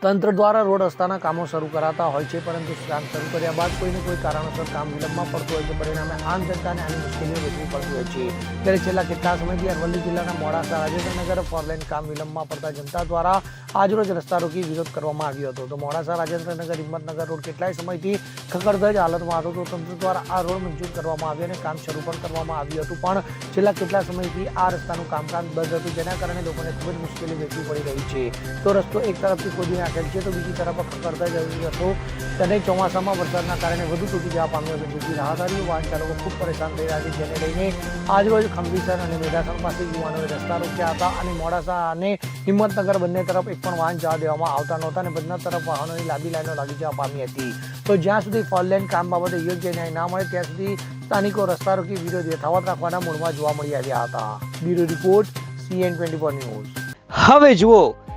તંત્ર દ્વારા રોડ રસ્તાના કામો શરૂ કરાતા હોય છે, પરંતુ કામ શરૂ કર્યા બાદ કોઈને કોઈ કારણોસર કામ વિલંબમાં પડતું હોય છે. પરિણામે આમ જનતાને આની મુશ્કેલીઓ વેઠવી પડતી હોય છે. ત્યારે છેલ્લા કેટલા સમયથી અરવલ્લી જિલ્લાના મોડાસા, રાજેન્દ્રનગર ફોરલેન કામ વિલંબમાં પડતા જનતા દ્વારા આજરોજ રસ્તા રોકી વિરોધ કરવામાં આવ્યો હતો. તો મોડાસા, રાજેન્દ્રનગર, હિંમતનગર રોડ કેટલાય સમયથી ખખડધજ હાલતમાં હતો. તો તંત્ર દ્વારા આ રોડ મંજૂર કરવામાં આવ્યો અને કામ શરૂ પણ કરવામાં આવ્યું હતું. પણ છેલ્લા કેટલા સમયથી આ રસ્તાનું કામકાજ બંધ હતું. જેના કારણે લોકોને ખૂબ જ મુશ્કેલી વેઠવી પડી રહી છે. તો રસ્તો એક તરફથી ખોદી નાખેલ છે તો બીજી તરફ કરતા જરૂરી હતો તેને ચોમાસામાં વરસાદના કારણે વધુ તૂટી જવા પામ્યો હતો જેથી રાહદારીઓ વાહન ચાલકો ખૂબ પરેશાન થઈ રહ્યા છે. જેને લઈને આજરોજ ખંભીસર અને મેધાસણ પાસે યુવાનોએ રસ્તા રોક્યા હતા અને મોડાસા અને હિંમતનગર બંને તરફ એક પણ વાહન જવા દેવામાં આવતા નહોતા અને બંને તરફ વાહનોની લાંબી લાઈનો લાગી જવા પામી હતી. તો જ્યાં સુધી ફોરલેન કામ બાબતે યોગ્ય ન્યાય ના મળે, ત્યાં સુધી સ્થાનિકો રસ્તા રોકી વિરોધ યથાવત રાખવાના મૂળમાં જોવા મળી આવ્યા હતા. Bureau report, CN twenty four news. હવે જુઓ